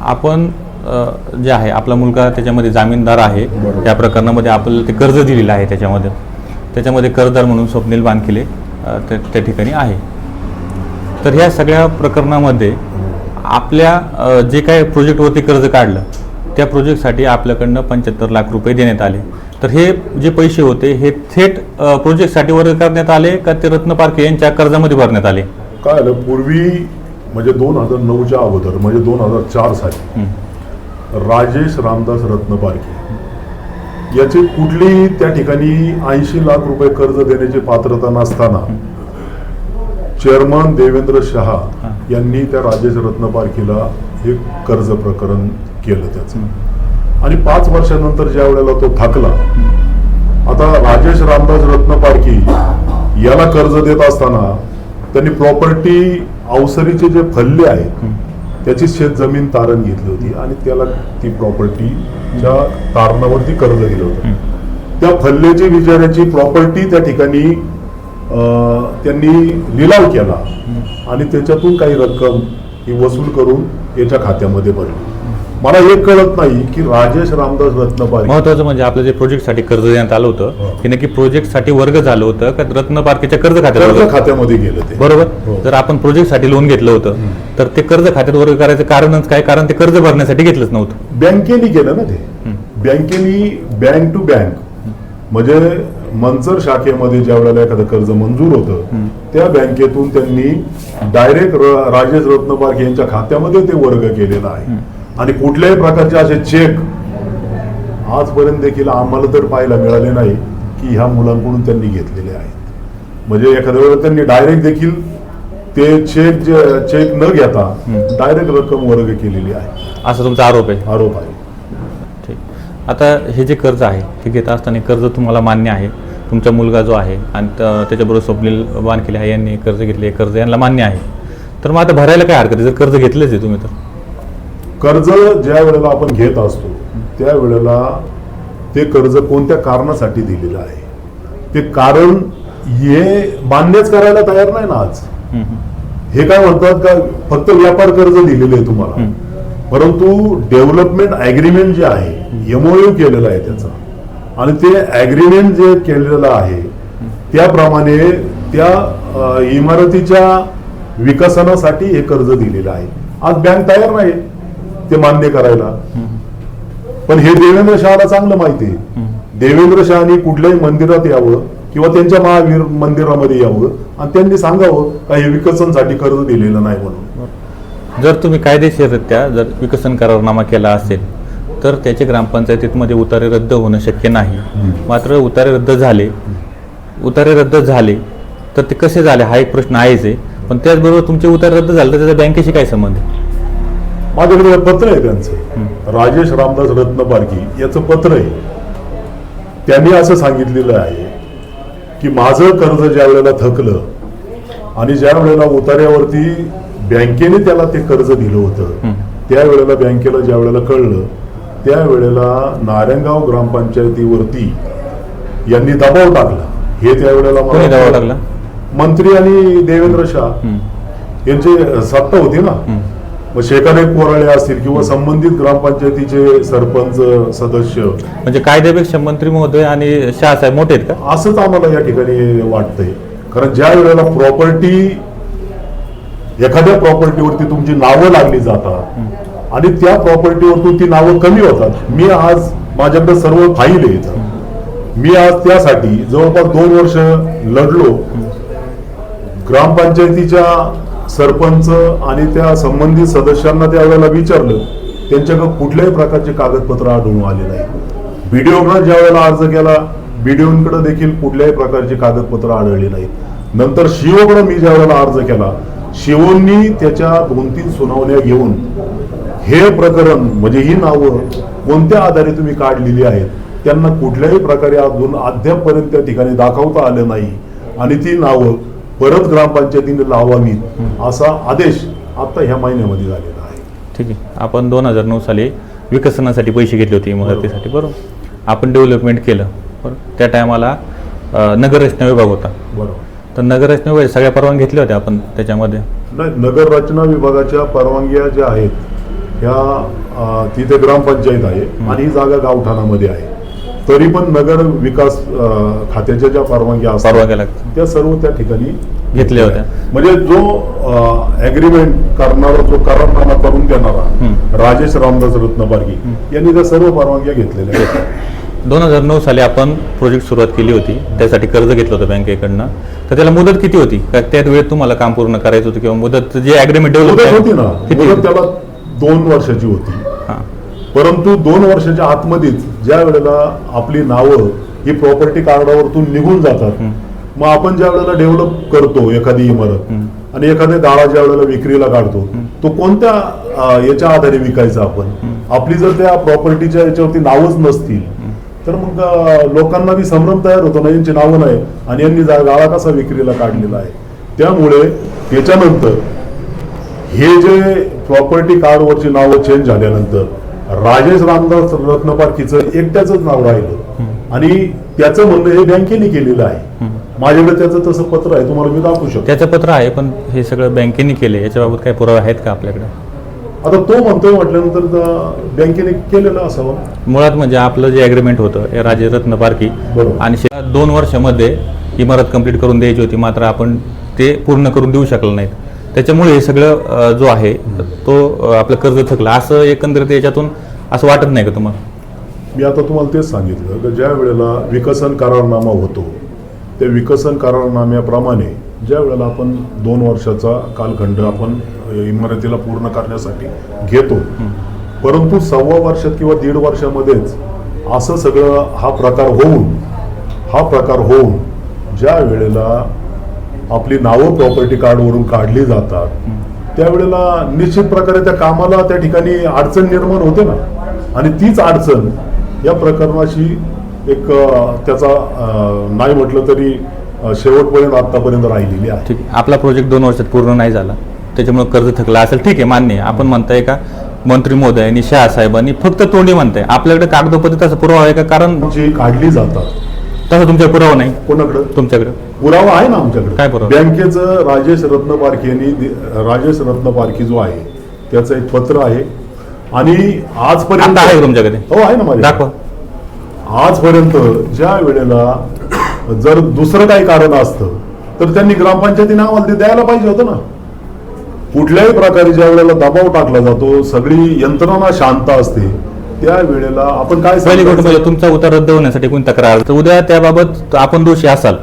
आपण जे आहे आपला मुलगा त्याच्यामध्ये जामीनदार आहे. त्या प्रकरणामध्ये आपल्याला ते कर्ज दिलेलं आहे त्याच्यामध्ये. त्याच्यामध्ये कर्जदार म्हणून स्वप्नील बानखिले त्या ठिकाणी आहे. तर ह्या सगळ्या प्रकरणामध्ये आपल्या जे काय प्रोजेक्टवरती कर्ज काढलं त्या प्रोजेक्टसाठी आपल्याकडनं पंच्याहत्तर लाख रुपये देण्यात आले. तर हे जे पैसे होते हे थेट प्रोजेक्टसाठी वर्ग करण्यात आले का ते रत्न पारखे यांच्या कर्जामध्ये भरण्यात आले? काय पूर्वी म्हणजे दोन हजार नऊच्या अगोदर म्हणजे दोन हजार चार साली. राजेश रामदास रत्नपारखे याची कुठलीही त्या ठिकाणी ऐंशी लाख रुपये कर्ज देण्याची पात्रता नसताना चेअरमन देवेंद्र शहा यांनी त्या राजेश रत्नपारखीला हे कर्ज प्रकरण केलं त्याचं. आणि पाच वर्षानंतर ज्या वेळेला तो थकला आता राजेश रामदास रत्नपारखी याला कर्ज देत असताना त्यांनी प्रॉपर्टी अवसरीचे जे फल्ले आहेत त्याची शेत जमीन तारण घेतली होती आणि त्याला ती प्रॉपर्टीच्या तारणावरती कर्ज दिलं होतं. त्या फल्ल्याची विचाराची प्रॉपर्टी त्या ठिकाणी त्यांनी लिलाव केला आणि त्याच्यातून काही रक्कम ही वसूल करून याच्या खात्यामध्ये भरली. मला हे कळत नाही की राजेश रामदास रत्नपारखी महत्वाचं म्हणजे आपलं जे प्रोजेक्टसाठी कर्ज देण्यात आलं होतं हो. नक्की प्रोजेक्टसाठी वर्ग झालं होतं का रत्न पार्केच्या कर्ज खात्यात कर्ज? खात्यामध्ये गेलं ते. बरोबर? हो. जर आपण प्रोजेक्टसाठी लोन घेतलं होतं तर ते कर्ज खात्यात वर्ग करायचं कारणच काय कारण? ते कर्ज भरण्यासाठी घेतलंच नव्हतं. बँकेने केलं ना ते. बँकेने बँक टू बँक म्हणजे मंचर शाखेमध्ये ज्या वेळेला एखादं कर्ज मंजूर होतं त्या बँकेतून त्यांनी डायरेक्ट राजेश रत्नपारखे यांच्या खात्यामध्ये ते वर्ग केलेलं आहे. आणि कुठल्याही प्रकारचे असे चेक आजपर्यंत देखील आम्हाला तर पाहायला मिळाले नाही की ह्या मुलांकडून त्यांनी घेतलेले आहेत. म्हणजे एखाद्या वेळेला त्यांनी डायरेक्ट देखील ते चेक चेक न घेता डायरेक्ट रक्कम वर्ग केलेली आहे. असा तुमचा आरोप आहे? आरोप आहे. ठीक. आता हे जे कर्ज आहे हे घेत असताना कर्ज तुम्हाला मान्य आहे. तुमचा मुलगा जो आहे आणि त- त्याच्याबरोबर स्वप्नील बानकेले आहे यांनी कर्ज घेतले कर्ज यांना मान्य आहे. तर मग आता भरायला काय हरकत आहे? जर कर्ज घेतलेच आहे तुम्ही तर. कर्ज ज्या वेळेला आपण घेत असतो त्या वेळेला ते कर्ज कोणत्या कारणासाठी दिलेलं आहे? ते कारण हे मान्यच करायला तयार नाही ना आज. हं, काय म्हणतात का? फक्त व्यापार कर्ज दिलेले आहे तुम्हाला. परंतु डेव्हलपमेंट अग्रीमेंट जे आहे एमओयू केलेलं आहे त्याचा. आणि ते अग्रीमेंट जे केलेलं आहे त्याप्रमाणे त्या इमारतीच्या विकसनासाठी हे कर्ज दिलेलं आहे. आज बँक तयार नाही. ते मान्य करायला. पण हे देवेंद्र शहाला चांगलं माहिती आहे. देवेंद्र शहानी कुठल्याही मंदिरात यावं किंवा त्यांच्या महावीर मंदिरामध्ये यावं आणि त्यांनी सांगावं का हे विकसनसाठी कर्ज दिलेलं नाही म्हणून. जर तुम्ही कायदेशीररित्या जर विकसन करारनामा केला असेल तर त्याचे ग्रामपंचायतीमध्ये उतारे रद्द होणं शक्य नाही. मात्र उतारे रद्द झाले उतारे रद्द झाले तर ते कसे झाले हा एक प्रश्न आहेच आहे. पण त्याचबरोबर तुमचे उतारे रद्द झाले तर त्याचा बँकेशी काय संबंध आहे? माझ्याकडे पत्र आहे त्यांचं. राजेश रामदास रत्नपारखी याचं पत्र आहे. त्यांनी असं सांगितलेलं आहे की माझं कर्ज ज्या वेळेला थकलं आणि ज्या वेळेला उतार्यावरती बँकेने त्याला ते कर्ज दिलं होतं. त्यावेळेला बँकेला ज्या वेळेला कळलं त्यावेळेला नारायणगाव ग्रामपंचायतीवरती यांनी दबाव टाकला. हे त्यावेळेला मला मंत्री आणि देवेंद्र शाह यांची सत्ता होती ना. मग शेकाने कोराळे असतील किंवा संबंधित ग्रामपंचायतीचे सरपंच सदस्य. म्हणजे कायद्यापेक्षा मंत्री महोदय आणि शहासाहेब मोठे आहेत का? असंच आम्हाला या ठिकाणी वाटतंय. कारण ज्या वेळेला प्रॉपर्टी एखाद्या प्रॉपर्टीवरती तुमची नावं लागली जातात आणि त्या प्रॉपर्टीवरतून ती नावं कमी होतात. मी आज माझ्याकडे सर्व फाईल आहे इथं मी आज त्यासाठी जवळपास दोन वर्ष लढलो. ग्रामपंचायतीच्या सरपंच आणि त्या संबंधित सदस्यांना त्यावेळेला विचारलं त्यांच्याकडे कुठल्याही प्रकारचे कागदपत्र आढळून आले नाही. बीडीओकडे ज्या वेळेला अर्ज केला बीडीओकडे देखील कुठल्याही प्रकारचे कागदपत्र आढळले नाहीत नंतर शिवकडे मी ज्या वेळेला अर्ज केला शिवोंनी त्याच्या दोन तीन सुनावण्या घेऊन हे प्रकरण म्हणजे ही नावं कोणत्या आधारे तुम्ही काढलेली आहेत त्यांना कुठल्याही प्रकारे अजून अद्यापपर्यंत त्या ठिकाणी दाखवता आलं नाही. आणि ती नावं परत ग्रामपंचायतीने लावावीत असा आदेश आता ह्या महिन्यामध्ये झालेला आहे. ठीक आहे. आपण दोन हजार नऊ साली विकसनासाठी पैसे घेतले होते इमारतीसाठी बरोबर. आपण डेव्हलपमेंट केलं. बरोबर त्या टायमाला नगररचना विभाग होता. बरोबर. तर नगररचना विभाग सगळ्या परवानगी घेतल्या होत्या आपण त्याच्यामध्ये? नाही नगर रचना विभागाच्या परवानग्या ज्या आहेत ह्या तिथे ग्रामपंचायत आहे आणि ही जागा गावठाणामध्ये आहे. तरी पण नगर विकास खात्याच्या ज्या परवानग्या परवानग्या लागतात. त्या सर्व त्या ठिकाणी घेतल्या होत्या. म्हणजे जो अग्रीमेंट करणारा जो करारनामा करून देणारा. राजेश रामदास रत्नपारगी यांनी त्या सर्व परवानग्या घेतलेल्या आहेत. दोन हजार नऊ साली आपण प्रोजेक्ट सुरुवात केली होती. त्यासाठी कर्ज घेतलं होतं बँकेकडनं. तर त्याला मुदत किती होती? का त्यात वेळेत तुम्हाला काम पूर्ण करायचं होतं किंवा मुदत जे अग्रीमेंट होती ना. त्याला दोन वर्षाची होती. परंतु दोन वर्षाच्या आतमध्येच ज्या वेळेला आपली नावं ही प्रॉपर्टी कार्डावरतून निघून जातात मग आपण ज्या वेळेला डेव्हलप करतो एखादी इमारत आणि एखाद्या गाळा ज्या वेळेला विक्रीला काढतो तो कोणत्या याच्या आधारे विकायचा आपण? आपली जर त्या प्रॉपर्टीच्या याच्यावरती नावच नसतील तर मग लोकांना बी संभ्रम तयार होतो ना यांची नावं नाही आणि यांनी गाळा कसा विक्रीला काढलेला आहे. त्यामुळे त्याच्यानंतर हे जे प्रॉपर्टी कार्डवरची नावं चेंज झाल्यानंतर राजेश रामदास रत्नपारखीचं एकट्याच नाव राहिलं. आणि त्याचं म्हणणं हे बँकेने केलेलं आहे. माझ्याकडे त्याचं तसं पत्र आहे तुम्हाला मी दाखवू शकतो. त्याचं पत्र आहे पण हे सगळं बँकेने केले याच्याबाबत काही पुरावे आहेत का आपल्याकडे? आता तो म्हणतोय म्हटल्यानंतर बँकेने केलेलं असावं. मुळात म्हणजे आपलं जे अग्रीमेंट होतं हे राजे रत्न पारखी. आणि दोन वर्षामध्ये इमारत कंप्लीट करून द्यायची होती मात्र आपण ते पूर्ण करून देऊ शकलो नाहीत. त्याच्यामुळे हे सगळं जो आहे तो आपलं कर्ज थकला. असं एकंदरीत याच्यातून असं वाटत नाही का तुम्हाला? मी आता तुम्हाला तेच सांगितलं की ज्या वेळेला विकसन करारनामा होतो त्या विकसन करारनाम्याप्रमाणे ज्या वेळेला आपण दोन वर्षाचा कालखंड आपण इमारतीला पूर्ण करण्यासाठी घेतो परंतु सव्वा वर्षात किंवा दीड वर्षामध्येच असं सगळं हा प्रकार होऊन हा प्रकार होऊन ज्या वेळेला आपली नावं प्रॉपर्टी कार्डवरून काढली जातात. त्यावेळेला निश्चित प्रकारे त्या कामाला त्या ठिकाणी अडचण निर्माण होते ना. आणि तीच अडचण या प्रकरणाशी एक त्याचा नाही म्हटलं तरी शेवटपर्यंत आतापर्यंत राहिलेली आहे. ठीक. आहे आपला प्रोजेक्ट दोन वर्षात पूर्ण नाही झाला. त्याच्यामुळे कर्ज थकलं असेल. ठीक आहे मान्य आहे. आपण म्हणताय का मंत्री महोदयांनी शहा साहेबांनी फक्त तोंडी म्हणताय. आपल्याकडे कागदोपत्री तसा पुरावा आहे का? कारण जी काढली जातात. तसा तुमच्या पुरावा नाही. कोणाकडं? तुमच्याकडे. पुरावा आहे ना आमच्याकडे. काय पुरावा? बँकेचं राजेश रत्न पारखेनी दि- राजेश रत्न पारखी जो आहे त्याचं एक पत्र आहे. आणि आजपर्यंत आता आहे का तुमच्याकडे. हो आहे ना माझ्या दाखवा. आजपर्यंत ज्या वेळेला जर दुसरं काही कारण असतं तर त्यांनी ग्रामपंचायतीने आम्हाला ते द्यायला पाहिजे होतं ना. कुठल्याही प्रकारे ज्या वेळेला दबाव टाकला जातो सगळी यंत्रणा शांत असते. त्या वेळेला आपण काय पहिली? गोष्ट म्हणजे तुमचा उतार रद्द होण्यासाठी कोणी तक्रार? तर उद्या त्याबाबत आपण दोषी असाल.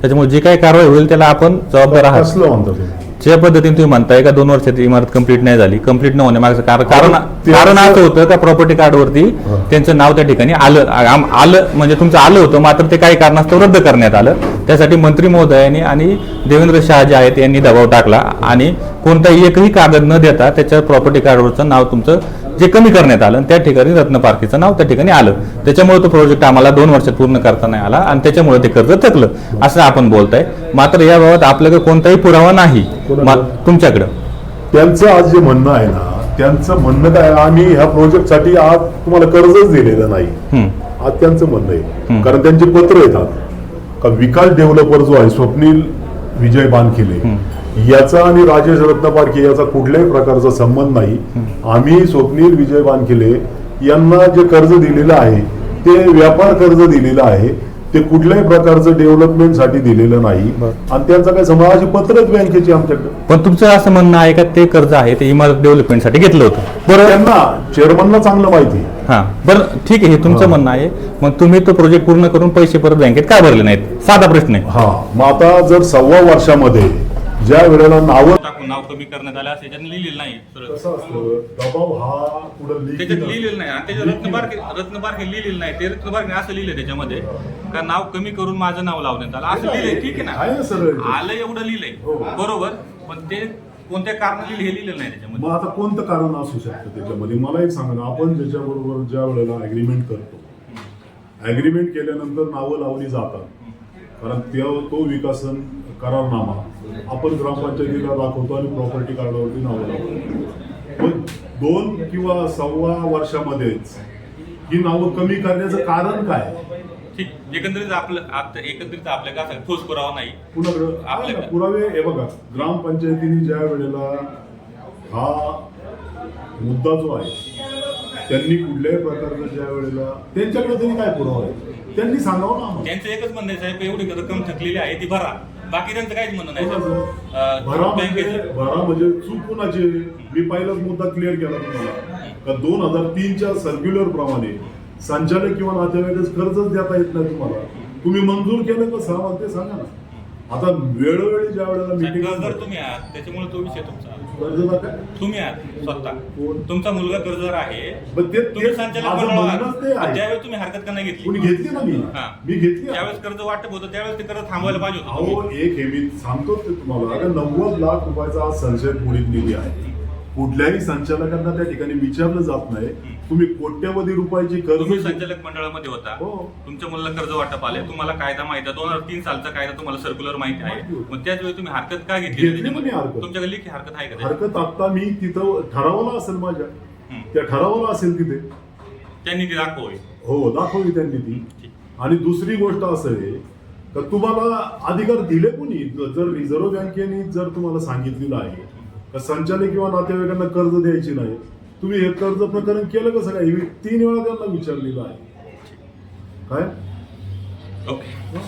त्याच्यामुळे जी काही कारवाई होईल त्याला आपण जबाबदार आहात. म्हणता तुम्ही? ज्या पद्धतीने तुम्ही म्हणताय का दोन वर्षात इमारत कंप्लीट नाही झाली कंप्लीट न होण्यामागचं कारण कारण ते कारण असं- असं होतं का प्रॉपर्टी कार्डवरती हा. त्यांचं नाव त्या ठिकाणी आलं आम- आलं म्हणजे तुमचं आलं होतं मात्र ते काही कारणास्तव रद्द करण्यात आलं. त्यासाठी मंत्री महोदयांनी आणि देवेंद्र शहा जे आहेत यांनी दबाव टाकला आणि कोणताही एकही कागद न देता त्याच्या प्रॉपर्टी कार्डवरचं नाव तुमचं जे कमी करण्यात आलं त्या ठिकाणी रत्न पार्कीचं नाव त्या ठिकाणी आलं. त्याच्यामुळे तो प्रोजेक्ट आम्हाला दोन वर्षात पूर्ण करता नाही आला आणि त्याच्यामुळे ते कर्ज थकलं असं आपण बोलताय. मात्र याबाबत आपल्याकडे कोणताही पुरावा नाही. तुमच्याकडं. त्यांचं आज जे म्हणणं आहे ना त्यांचं म्हणणं काय आम्ही ह्या प्रोजेक्टसाठी आज तुम्हाला कर्जच दिलेलं नाही. आज त्यांचं म्हणणं आहे. कारण त्यांचे पत्र येतात. का विकास डेव्हलपर जो आहे स्वप्नील विजय बानखिले याचा आणि राजेश रत्नपारखे याचा कुठल्याही प्रकारचा संबंध नाही. आम्ही स्वप्नील विजय बानखिले यांना जे कर्ज दिलेलं आहे ते व्यापार कर्ज दिलेलं आहे ते कुठल्याही प्रकारचं डेव्हलपमेंटसाठी दिलेलं नाही. आणि त्यांचा काय समजा पत्रच बँकेची आमच्याकडे. पण तुमचं असं म्हणणं आहे का ते कर्ज आहे ते इमारत डेव्हलपमेंटसाठी घेतलं होतं. बरं. त्यांना चेअरमनला चांगलं माहिती. हा. बरं ठीक आहे हे तुमचं. म्हणणं आहे. मग तुम्ही तो प्रोजेक्ट पूर्ण करून पैसे परत बँकेत का भरले नाहीत? साधा प्रश्न आहे. हा. मग आता जर सव्वा वर्षामध्ये ज्या वेळेला नावं टाकून नाव कमी करण्यात आलं असं त्याच्यात लिहिलेलं नाही. सरळ. कसं असतं? दबाव हा पुढे त्याच्यात लिहिलेलं नाही. आणि त्याच्यात रत्नबारके रत्नबारके लिहिलेलं नाही. ते रत्नबारके असं लिहिलं त्याच्यामध्ये. का नाव कमी करून माझं नाव लावण्यात आलं. असं लिहिलंय. ठीक आहे आहे ना सरळ. आलं एवढं लिहिलंय. हो. बरोबर. पण ते कोणत्या कारणाने लिहिले लिहिलेलं नाही त्याच्यामध्ये. मग आता कोणतं कारण असू शकतं त्याच्यामध्ये? मला एक सांगा ना आपण ज्याच्याबरोबर ज्या वेळेला ऍग्रीमेंट करतो ऍग्रीमेंट केल्यानंतर नावं लावली जातात. कारण त्यो तो विकासन करारनामा आपण ग्रामपंचायतीला दाखवतो आणि प्रॉपर्टी कार्डावरती नावं लावतो. पण दोन किंवा सव्वा वर्षामध्येच ही नावं कमी करण्याचं कारण काय? ठीक. एकंदरीत आपलं आता एकंदरीत आपल्या का ठोस पुरावा नाही. कुणाकडं आपल्याकडे. पुरावे हे बघा. ग्रामपंचायतीने ज्या वेळेला हा मुद्दा जो आहे त्यांनी कुठल्याही प्रकारचं ज्या वेळेला त्यांच्याकडे तरी काय पुरावा आहे? त्यांनी सांगावं ना आम्हाला. त्यांचं एकच म्हणणं आहे साहेब एवढी रक्कम थकलेली आहे ती भरा. बाकी त्यांचं काहीच म्हणणं नाही. भरा म्हणजे बँकेचं- भरा म्हणजे चूक कुणाची आहे? मी पहिलाच मुद्दा क्लिअर केला तुम्हाला. का दोन हजार तीनच्या सर्क्युलर प्रमाणे संचालक किंवा नातेवाईकच कर्जच देता येत नाही तुम्हाला. तुम्ही मंजूर केलं कसं आम्हाला ते सांगा ना. आता वेळोवेळी ज्या वेळेला मिटिंग तुम्ही आहात त्याच्यामुळे तो विषय तुमचा. तुम्ही आहात स्वतः? तुमचा मुलगा कर्जदार आहे तुम्ही संचालक. ज्यावेळेस तुम्ही हरकत का घेतली घेतली ना मी. मी घेतली ज्यावेळेस कर्ज वाटप होतं त्यावेळेस ते कर्ज थांबवायला पाहिजे होतं. एक हे मी सांगतो ते तुम्हाला नव्वद लाख रुपयाचा संशय बुडीत निधी आहे कुठल्याही संचालकांना त्या ठिकाणी विचारलं जात नाही. तुम्ही कोट्यवधी रुपयाची तुम्ही कर्ज संचालक मंडळामध्ये होता. हो. तुमच्या मुलाला कर्ज वाटप आले तुम्हाला कायदा माहिती आहे. दोन हजार तीन सालचा कायदा तुम्हाला सर्क्युलर माहिती आहे. होती. मग त्याच वेळी तुम्ही हरकत का घेतली हरकत. तुमच्याकडे लेखी हरकत आहे का? हरकत आता मी तिथं ठरावलं असेल माझ्या. हम्म. त्या ठरावलं असेल तिथे. त्यांनी ती दाखवली. हो दाखवली त्यांनी ती. आणि दुसरी गोष्ट असं आहे का तुम्हाला अधिकार दिले कोणी? जर रिझर्व्ह बँकेने जर तुम्हाला सांगितलेलं आहे का संचालक किंवा नातेवाईकांना कर्ज द्यायची नाही? तुम्ही हे कर्ज प्रकरण केलं कसं काय? हे तीन वेळा त्यांना विचारलेलं आहे. काय? ओके